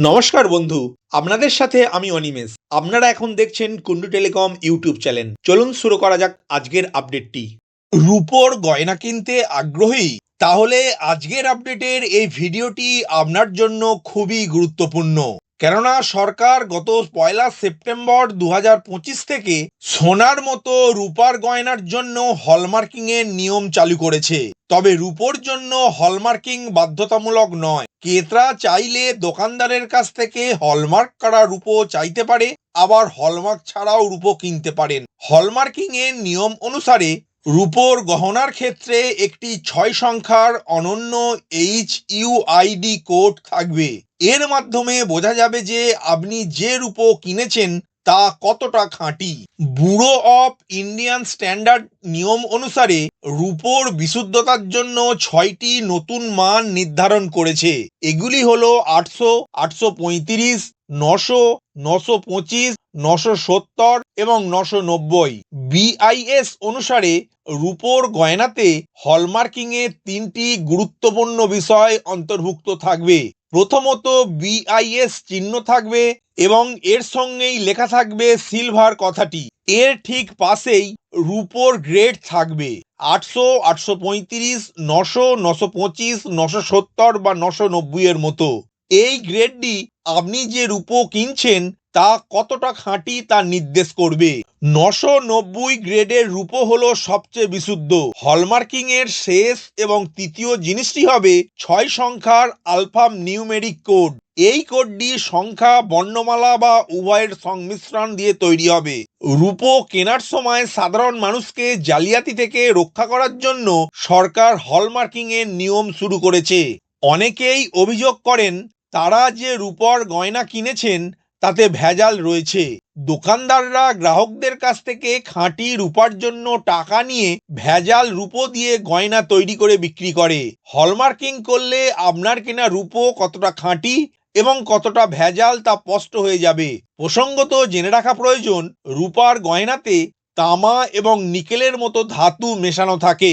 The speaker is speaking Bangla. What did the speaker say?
নমস্কার বন্ধু, আপনাদের সাথে আমি অনিমেষ। আপনারা এখন দেখছেন কুন্ডু টেলিকম ইউটিউব চ্যানেল। চলুন শুরু করা যাক আজকের আপডেটটি। রূপোর গয়না কিনতে আগ্রহী? তাহলে আজকের আপডেটের এই ভিডিওটি আপনার জন্য খুবই গুরুত্বপূর্ণ। কেননা সরকার গত পয়লা সেপ্টেম্বর দু হাজার পঁচিশ থেকে সোনার মতো রূপার গয়নার জন্য হলমার্কিং এর নিয়ম চালু করেছে। তবে রূপোর জন্য হলমার্কিং বাধ্যতামূলক নয়। ক্রেতা চাইলে দোকানদারের কাছ থেকে হলমার্ক করা রূপো চাইতে পারে, আবার হলমার্ক ছাড়াও রূপো কিনতে পারেন। হলমার্কিং এর নিয়ম অনুসারে রূপোর গহনার ক্ষেত্রে একটি ছয় সংখ্যার অনন্য এইচ ইউআইডি কোড থাকবে। এর মাধ্যমে বোঝা যাবে যে আপনি যে রূপো কিনেছেন তা কতটা খাঁটি? ব্যুরো অফ ইন্ডিয়ান স্ট্যান্ডার্ড নিয়ম অনুসারে রূপোর বিশুদ্ধতার জন্য ছয়টি নতুন মান নির্ধারণ করেছে। এগুলি হলো আটশো আটশো পঁয়ত্রিশ, নশো নশো পঁচিশ, নশো সত্তর এবং নশো নব্বই। বিআইএস অনুসারে রূপোর গয়নাতে হলমার্কিংয়ের তিনটি গুরুত্বপূর্ণ বিষয় অন্তর্ভুক্ত থাকবে। প্রথমত বিআইএস চিহ্ন থাকবে এবং এর সঙ্গেই লেখা থাকবে সিলভার কথাটি। এর ঠিক পাশেই রুপোর গ্রেড থাকবে। আটশো আটশো পঁয়ত্রিশ, নশো নশো পঁচিশ, নশো সত্তর বা নশো নব্বই এর মতো। এই গ্রেডটি আপনি যে রূপো কিনছেন তা কতটা খাঁটি তা নির্দেশ করবে। নশো নব্বই গ্রেডের রূপো হলো সবচেয়ে বিশুদ্ধ। হলমার্কিং এর শেষ এবং তৃতীয় জিনিসটি হবে ছয় সংখ্যার আলফাম নিউমেরিক কোড। এই কোডটি সংখ্যা, বর্ণমালা বা উভয়ের সংমিশ্রণ দিয়ে তৈরি হবে। রূপো কেনার সময় সাধারণ মানুষকে জালিয়াতি থেকে রক্ষা করার জন্য সরকার হলমার্কিং এর নিয়ম শুরু করেছে। অনেকেই অভিযোগ করেন, তারা যে রূপর গয়না কিনেছেন তাতে ভেজাল রয়েছে। দোকানদাররা গ্রাহকদের কাছ থেকে খাঁটি রূপার জন্য টাকা নিয়ে ভেজাল রূপো দিয়ে গয়না তৈরি করে বিক্রি করে। হলমার্কিং করলে আপনার কেনা রূপো কতটা খাঁটি এবং কতটা ভেজাল তা স্পষ্ট হয়ে যাবে। প্রসঙ্গত জেনে রাখা প্রয়োজন, রূপার গয়নাতে তামা এবং নিকেলের মতো ধাতু মেশানো থাকে।